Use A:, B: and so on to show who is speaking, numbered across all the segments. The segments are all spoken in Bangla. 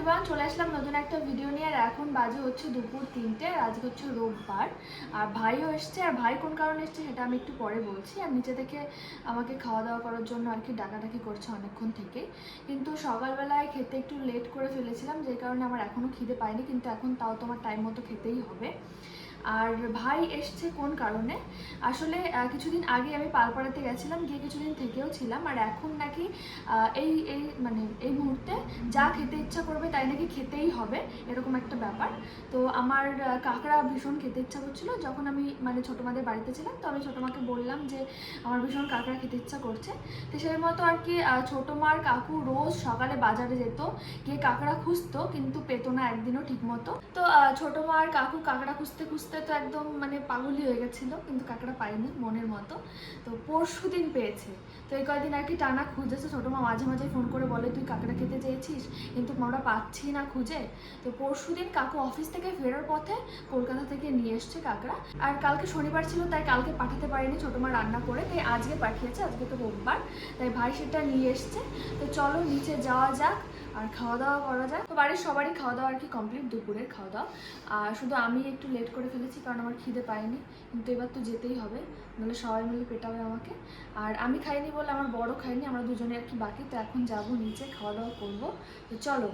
A: এভরিওয়ান চলে আসলাম নতুন একটা ভিডিও নিয়ে আর এখন বাজে হচ্ছে দুপুর তিনটে, আর আজকে হচ্ছে রোববার। আর ভাইও এসছে, আর ভাই কোন কারণে এসছে সেটা আমি একটু পরে বলছি। আর নিচে থেকে আমাকে খাওয়া দাওয়া করার জন্য আর কি ডাকাডাকি করছে অনেকক্ষণ থেকে কিন্তু সকালবেলায় খেতে একটু লেট করে ফেলেছিলাম, যে কারণে আমার এখনও খিদে পাইনি কিন্তু এখন তাও তোমার টাইম মতো খেতেই হবে। আর ভাই এসছে কোন কারণে? আসলে কিছুদিন আগে আমি পালপাড়াতে গেছিলাম, গিয়ে কিছুদিন থেকেও ছিলাম, আর এখন নাকি এই এই মানে এই মুহূর্তে যা খেতে ইচ্ছা করবে তাই নাকি খেতেই হবে, এরকম একটা ব্যাপার। তো আমার কাঁকড়া ভীষণ খেতে ইচ্ছা করছিল, যখন আমি মানে ছোটো মাদের বাড়িতে ছিলাম, তো আমি ছোটো মাকে বললাম যে, আমার ভীষণ কাঁকড়া খেতে ইচ্ছা করছে। তো সেই মতো আর কি ছোটো মার কাকু রোজ সকালে বাজারে যেত, গিয়ে কাঁকড়া খুঁজতো, কিন্তু পেতো না একদিনও ঠিক মতো তো ছোটো মার কাকু কাঁকড়া খুঁজতে খুঁজতে তো একদম মানে পাগলই হয়ে গেছিল, কিন্তু কাঁকড়া পাইনি মনের মতো। তো পরশু দিন পেয়েছে। তো এই কয়েকদিন আর কি টানা খুঁজেছে, ছোটো মা মাঝে মাঝে ফোন করে বলে, তুই কাঁকড়া খেতে চেয়েছিস? কিন্তু আমরা পাচ্ছি না খুঁজে। তো পরশু দিন কাকু অফিস থেকে ফেরার পথে কলকাতা থেকে নিয়ে এসছে কাঁকড়া। আর কালকে শনিবার ছিল, তাই কালকে পাঠাতে পারিনি, ছোটো মা রান্না করে, তাই আজকে পাঠিয়েছে, আজকে তো রোববার। তাই ভাই সেটা নিয়ে এসছে। তো চলো নিচে যাওয়া যাক আর খাওয়া দাওয়া করা যায় তো বাড়ির সবারই খাওয়া দাওয়া আর কি কমপ্লিট দুপুরের খাওয়া দাওয়া আর শুধু আমি একটু লেট করে ফেলেছি, কারণ আমার খিদে পাইনি কিন্তু এবার তো যেতেই হবে। নাহলে সবাই মিলে পেটাবে আমাকে। আর আমি খাইনি বলে আমার বড় খাইনি আমরা দুজনে আর কি বাকি তো এখন যাব নিচে খাওয়া দাওয়া করব। তো চলো।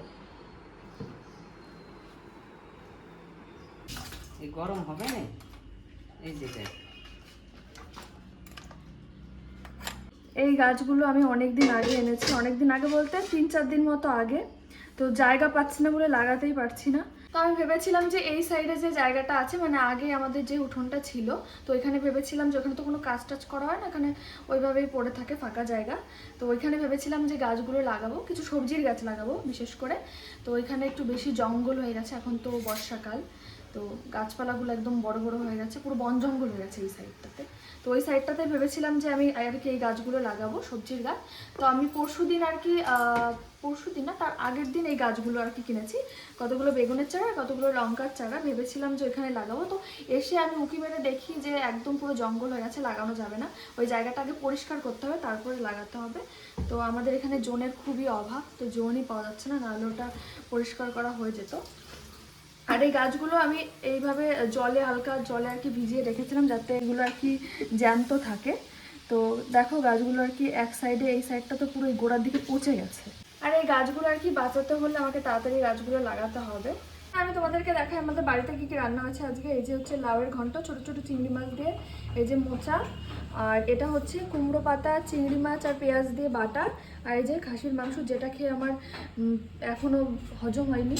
B: এই গরম হবে? না এই যে দেখ।
A: এই গাছগুলো আমি অনেক দিন আগে এনেছি অনেক দিন আগে বলতে তিন চার দিন মতো আগে। তো জায়গা পাচ্ছি না বলে লাগাতেই পারছি না। তো আমি ভেবেছিলাম যে এই সাইডে যে জায়গাটা আছে মানে আগে আমাদের যে উঠোনটা ছিল, তো ওইখানে ভেবেছিলাম যে ওখানে তো কোনো কাজ টাজ করা হয় না এখানে ওইভাবেই পড়ে থাকে ফাঁকা জায়গা। তো ওইখানে ভেবেছিলাম যে গাছগুলো লাগাবো, কিছু সবজির গাছ লাগাবো বিশেষ করে। তো ওইখানে একটু বেশি জঙ্গল হয়ে গেছে, এখন তো বর্ষাকাল। তো গাছপালাগুলো একদম বড় বড় হয়ে গেছে, পুরো বন জঙ্গল হয়ে গেছে এই সাইডটাতে তো ওই সাইডটাতে ভেবেছিলাম যে আমি আর কি এই গাছগুলো লাগাবো, সবজির গাছ। তো আমি পরশু দিন আর কি পরশু দিন না, তার আগের দিন এই গাছগুলো আর কি কিনেছি। কতগুলো বেগুনের চারা, কতগুলো লঙ্কার চারা ভেবেছিলাম যে ওইখানে লাগাবো। তো এসে আমি উঁকি মেরে দেখি যে একদম পুরো জঙ্গল হয়ে গেছে, লাগানো যাবে না। ওই জায়গাটা আগে পরিষ্কার করতে হবে, তারপরে লাগাতে হবে। তো আমাদের এখানে জোনের খুবই অভাব, তো জোনই পাওয়া যাচ্ছে না, নাহলে ওটা পরিষ্কার করা হয়ে যেত। আর এই গাছগুলো আমি এইভাবে জলে হালকা জলে আর কি ভিজিয়ে রেখেছিলাম যাতে এগুলো আর কি জ্যান্ত থাকে। তো দেখো গাছগুলো আর কি এক সাইডে এই সাইডটা তো পুরো গোড়ার দিকে পচে গেছে। আর এই গাছগুলো আর কি বাঁচাতে হলে আমাকে তাড়াতাড়ি গাছগুলো লাগাতে হবে। আমি তোমাদেরকে দেখাই আমাদের বাড়িতে কী কী রান্না হচ্ছে আজকে। এই যে হচ্ছে লাউয়ের ঘন্ট, ছোট ছোট চিংড়ি মাছ দিয়ে, এই যে মোচা। আর এটা হচ্ছে কুমড়ো পাতা, চিংড়ি মাছ আর পেঁয়াজ দিয়ে বাটা। আর এই যে খাসির মাংস, যেটা খেয়ে আমার এখনও হজম হয়নি।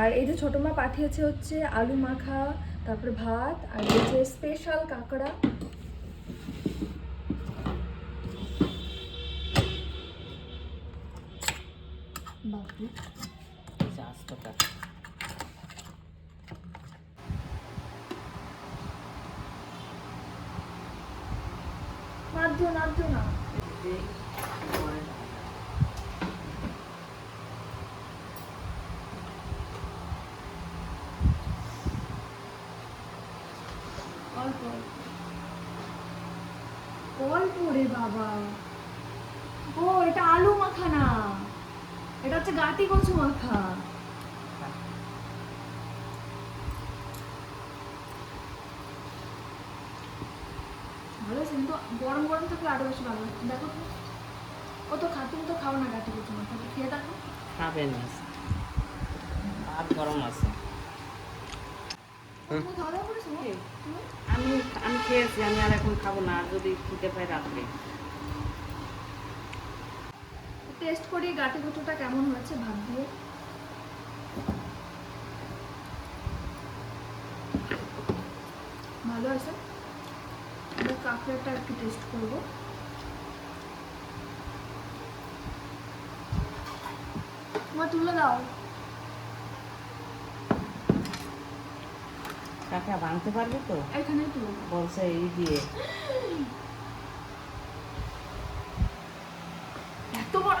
A: আর এই যে ছোটো মা পাঠিয়েছে হচ্ছে আলু মাখা, তারপরে ভাত, আর এই যে স্পেশাল কাঁকড়া। দিও না
B: এই পরে
A: অল্প অল্প রে বাবা ও এটা আলু মাখা না এটা হচ্ছে গাটি কচু মাখা ভালো আছে কিন্তু গরম গরম থাকলে আরও বেশি ভালো লাগে। দেখো ও তো খা তুমি তো খাও না গাটি কচু মাখা খেয়ে দেখো।
B: খাবে না। ভাত গরম আছে? আমি আমি খেয়েছি আমি আর এখন খাব না। যদি খেতে পাই রাত্রে।
A: টেস্ট করি গাটি কচুটা কেমন হয়েছে ভাত দিয়ে? ভালো আছে? এবার কাঁকড়াটা একটু টেস্ট করব। তোমার তুলে দাও।
B: কাঁকড়া ভাঙতে পারবে তো?
A: এখানেই তুলে
B: বলছে এই দিয়ে।
A: এত বড়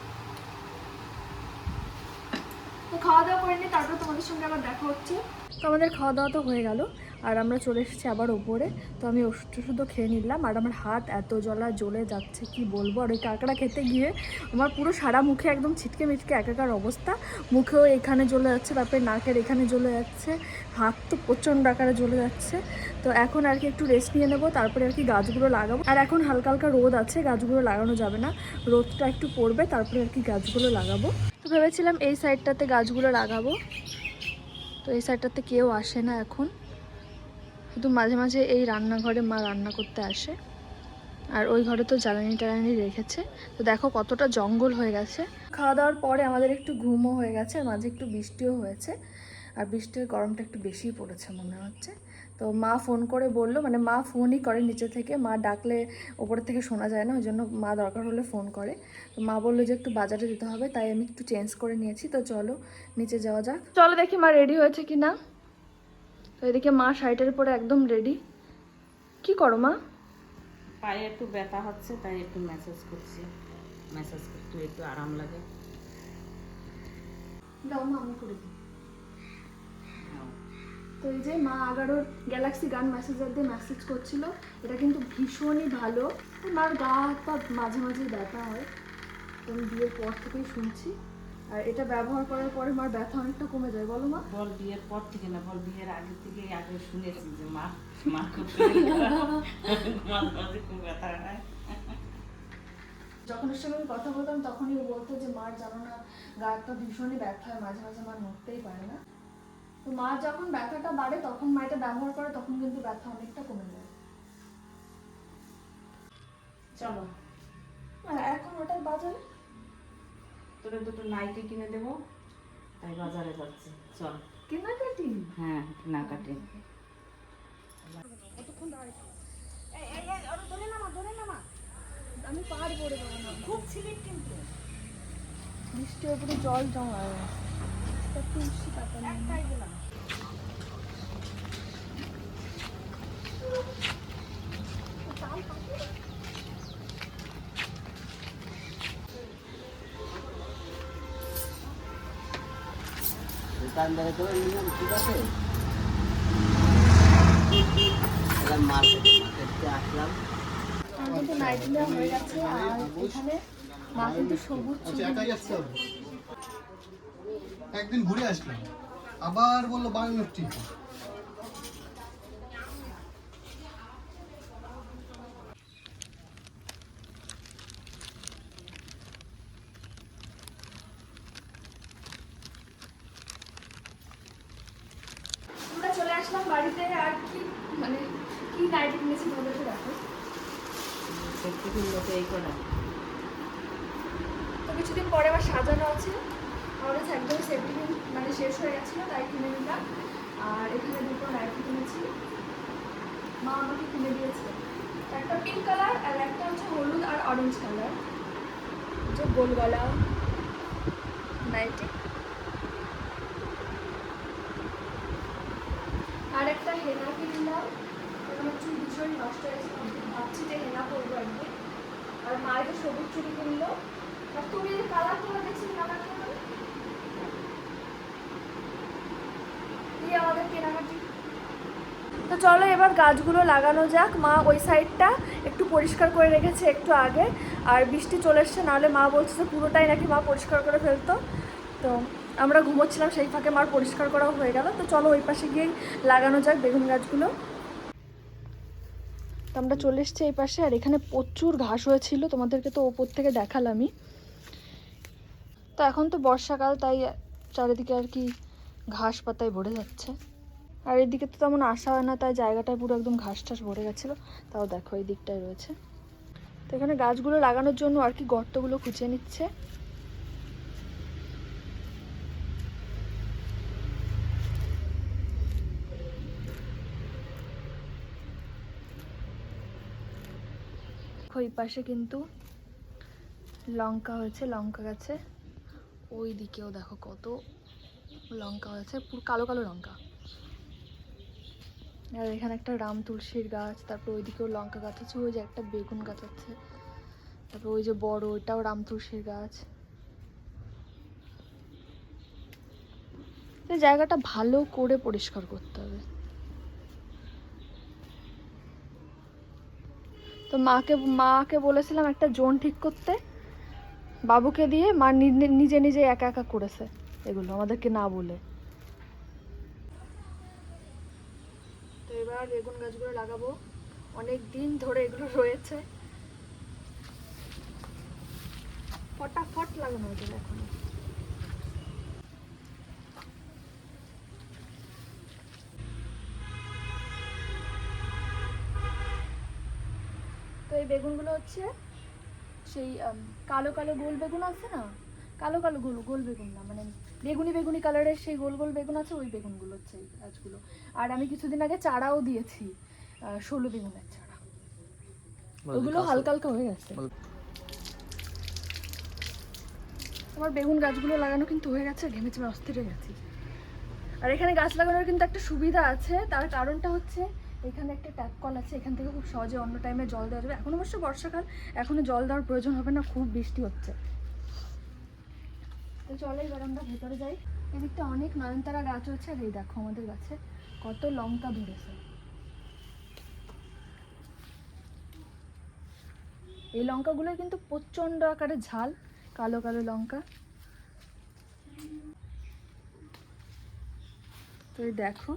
A: তো খাওয়া দাওয়া করে নিয়ে তারপর তোমাদের সঙ্গে আবার দেখা হচ্ছে। তো আমাদের খাওয়া দাওয়া তো হয়ে গেল। আর আমরা চলে এসেছি আবার ওপরে। তো আমি ওষুধ টষুধ খেয়ে নিলাম। আর আমার হাত এত জ্বলা জ্বলে যাচ্ছে, কি বলব? আর ওই কাঁকড়া খেতে গিয়ে আমার পুরো সারা মুখে একদম ছিটকে মিটকে একাকার অবস্থা। মুখেও এখানে জ্বলে যাচ্ছে, তারপরে নাকের এখানে জ্বলে যাচ্ছে, হাত তো প্রচণ্ড আকারে জ্বলে যাচ্ছে। তো এখন আর কি একটু রেস্ট নিয়ে নেব, তারপরে আর কি গাছগুলো লাগাবো। আর এখন হালকা হালকা রোদ আছে, গাছগুলো লাগানো যাবে না। রোদটা একটু পড়বে, তারপরে আর কি গাছগুলো লাগাবো। তো ভেবেছিলাম এই সাইডটাতে গাছগুলো লাগাবো। তো এই সাইডটাতে কেউ আসে না এখন। শুধু মাঝে মাঝে এই রান্নাঘরে মা রান্না করতে আসে। আর ওই ঘরে তো জ্বালানি টালানি রেখেছে। তো দেখো কতটা জঙ্গল হয়ে গেছে। খাওয়া দাওয়ার পরে আমাদের একটু ঘুমও হয়ে গেছে আর মাঝে একটু বৃষ্টিও হয়েছে। আর বৃষ্টির গরমটা একটু বেশিই পড়েছে মনে হচ্ছে। তো মা ফোন করে বলল মানে মা ফোনই করে নিচে থেকে, মা ডাকলে ওপরের থেকে শোনা যায় না ওই জন্য মা দরকার হলে ফোন করে। তো মা বলল যে একটু বাজারে যেতে হবে, তাই আমি একটু চেঞ্জ করে নিয়েছি, তো চলো নিচে যাওয়া যাক। চলো দেখি মা রেডি হয়েছে কি না তো এদিকে মা শাড়িটার পরে একদম রেডি কি করো মা?
B: পায়ে একটু ব্যথা হচ্ছে তাই একটু ম্যাসেজ করছি। ম্যাসেজ করতে একটু আরাম লাগে।
A: দাও মা আমি করে দিই। তো এই যে মা আগারোর গ্যালাক্সি গান মেসেজার দিয়ে মেসেজ করছিল এটা কিন্তু ভীষণই ভালো। মার গা হাত পা মাঝে মাঝে ব্যথা হয়। তো আমি বিয়ের পর থেকেই শুনছি। আর এটা ব্যবহার করার পরে মার ব্যথা অনেকটা কমে যায় বলো মা।
B: বল বিয়ের পর থেকে না বল বিয়ের আগে থেকে আগে শুনেছি যে মা মা খুব ব্যথা হয়
A: যখন ওর সঙ্গে আমি কথা বলতাম তখনই ও বলতো যে মার জানো না গা একটা ভীষণই ব্যথা হয় মাঝে মাঝে মা নড়তেই পারে না। তো মার যখন ব্যথাটা বাড়ে তখন মা এটা ব্যবহার করে তখন কিন্তু ব্যথা অনেকটা কমে যায়।
B: চলো।
A: আর এখন ওটা বাজারে?
B: তোরে দুটো নাইটি কিনে দেবো। তাই বাজারে যাচ্ছি। চল।
A: কেনাকাটি?
B: হ্যাঁ না কাটি
A: আমি করে দেবো না। খুব ছিলিপ কিন্তু। বৃষ্টির উপরে জল জমা তুলসী পাতা নে।
C: দোকানদারে করে নিলাম ঠিক আছে? এবার মার্কেটে মার্কেটে আসলাম।
A: আমার কিন্তু নাইটি হয়ে গেছে আর এখানে মা কিন্তু সবুজ
D: আচ্ছা একাই আসতে হবে। একদিন ঘুরে আসলাম। আবার বলল বাংলার ঠিক
A: আমরা চলে আসলাম বাড়িতে আর কি মানে কি নাইটি কিনেছি তোমাদেরকে দেখো।
B: তো
A: কিছুদিন পরে আবার সাজানো আছে। কাছে একদম সেফটি মানে শেষ হয়ে গেছিল, তাই কিনে নিলাম। আর এখানে দুটো নাইটি কিনেছি মা আমাকে কিনে দিয়েছে। একটা পিঙ্ক কালার আর একটা হচ্ছে হলুদ আর অরেঞ্জ কালার যে গোল গলা নাইটি আর একটা হেনা কিনলাম। আমার চুল ভীষণ নষ্ট হয়েছে ভাবছি যে হেনা করব একদিন। আর মায়ের তো সবুজ চুড়ি কিনলো। আর তুমি যে কালার করে দেখছি কালার দিয়ে আমাদের কেনাকাটি। তো চলো এবার গাছগুলো লাগানো যাক। মা ওই সাইডটা একটু পরিষ্কার করে রেখেছে একটু আগে। আর বৃষ্টি চলে এসছে, নাহলে মা বলছে যে পুরোটাই নাকি মা পরিষ্কার করে ফেলতো। তো আমরা ঘুমোচ্ছিলাম, সেই ফাঁকে মার পরিষ্কার করাও হয়ে গেল। তো চলো ওই পাশে গিয়েই লাগানো যাক বেগুন গাছগুলো। তো আমরা চলে এসেছি এই পাশে, আর এখানে প্রচুর ঘাস হয়েছিল, তোমাদেরকে তো ওপর থেকে দেখালামই। তো এখন তো বর্ষাকাল, তাই চারিদিকে আর কি ঘাস পাতায় ভরে যাচ্ছে। আর এদিকে তো তেমন আসা হয় না, তাই জায়গাটায় পুরো একদম ঘাস টাস ভরে গেছিল। তাও দেখো, এই দিকটায় রয়েছে। তো এখানে গাছগুলো লাগানোর জন্য আর কি গর্তগুলো খুঁজে নিচ্ছে। ওই পাশে কিন্তু লঙ্কা হয়েছে, লঙ্কা গাছে। ওই দিকেও দেখো কত লঙ্কা হয়েছে, পুরো কালো কালো লঙ্কা। আর এখানে একটা রাম তুলসীর গাছ, তারপর ওইদিকেও লঙ্কা গাছ আছে, ওই যে একটা বেগুন গাছ আছে। তারপর ওই যে বড়, ওইটাও রাম তুলসীর গাছ। এই জায়গাটা ভালো করে পরিষ্কার করতে হবে। তো মাকে মাকে বলেছিলাম একটা জোন ঠিক করতে। বাবুকে দিয়ে মা নিজে নিজে একা একা করেছে এগুলো, আমাদেরকে না বলে। তো এবার বেগুন গাছগুলো লাগাবো। অনেক দিন ধরে এগুলো রয়েছে। ফটাফট লাগানো হয়েছে এখন বেগুনগুলো হচ্ছে সেই কালো কালো গোল বেগুন আছে না? কালো কালো গোল গোল বেগুন না মানে বেগুনি বেগুনি কালারের সেই গোল গোল বেগুন আছে ওই বেগুনগুলো হচ্ছে এই গাছগুলো। আর আমি কিছুদিন আগে চারাও দিয়েছি ষোলো বেগুনের চারা। ওগুলো হালকা হালকা হয়ে গেছে। আমার বেগুন গাছগুলো লাগানো কিন্তু হয়ে গেছে ঘেমে চেমে অস্থির হয়ে গেছি। আর এখানে গাছ লাগানোর কিন্তু একটা সুবিধা আছে তার কারণটা হচ্ছে এখানে একটা ট্যাপ কল আছে, এখান থেকে খুব সহজে অন্য টাইমে জল দেওয়া যাবে। এখন অবশ্য বর্ষাকাল, এখনও জল দেওয়ার প্রয়োজন হবে না, খুব বৃষ্টি হচ্ছে। তো চলো এবার আমরা ভেতরে যাই। এদিকটা অনেক নয়নতারা গাছ হচ্ছে আর এই দেখো আমাদের গাছে কত লঙ্কা ধরেছে। এই লঙ্কাগুলো কিন্তু প্রচণ্ড আকারে ঝাল, কালো কালো লঙ্কা। তো দেখো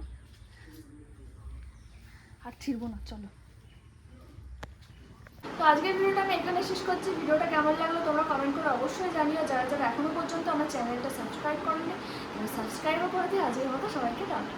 A: আর ছিড়বো না, চলো। তো আজকের ভিডিওটা আমি এখানে শেষ করছি। ভিডিওটা কেমন লাগল তোমরা কমেন্ট করে অবশ্যই জানিও। যারা যারা এখনও পর্যন্ত আমার চ্যানেলটা সাবস্ক্রাইব করেনি সাবস্ক্রাইবও করে দিয়ে আজকের মতো সবাইকে টাটা।